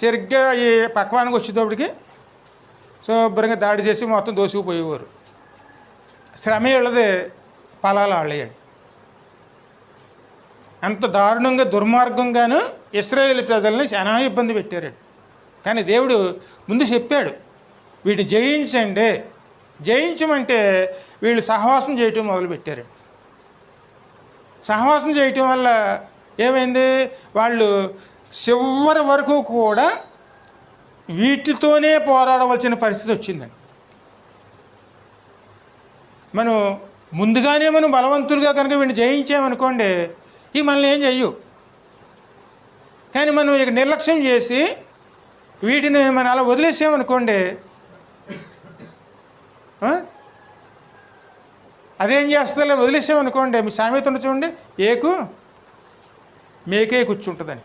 సరిగ్గా ఈ పక్వానికి వచ్చేటప్పటికి శుభ్రంగా దాడి చేసి మొత్తం దోసుకుపోయేవారు. శ్రమ వీళ్ళది ఫలాలు వాళ్ళేయండి అంత దారుణంగా దుర్మార్గంగాను ఇస్రాయేల్ ప్రజల్ని చాలా ఇబ్బంది పెట్టారండి. కానీ దేవుడు ముందు చెప్పాడు వీటిని జయించండి. జయించమంటే వీళ్ళు సహవాసం చేయటం మొదలుపెట్టారు సహవాసం చేయటం వల్ల ఏమైంది? వాళ్ళు చివరి వరకు కూడా వీటితోనే పోరాడవలసిన పరిస్థితి వచ్చిందండి. మనం ముందుగానే మనం బలవంతులుగా కనుక వీడిని జయించామనుకోండి ఈ మనల్ని ఏం చెయ్యు? కానీ మనం ఇక నిర్లక్ష్యం చేసి వీటిని మనం అలా వదిలేసామనుకోండి అదేం చేస్తుందో వదిలేసామనుకోండి మీ సామెత ఉంది చూడండి ఏకు? మేకే కూర్చుంటుందండి.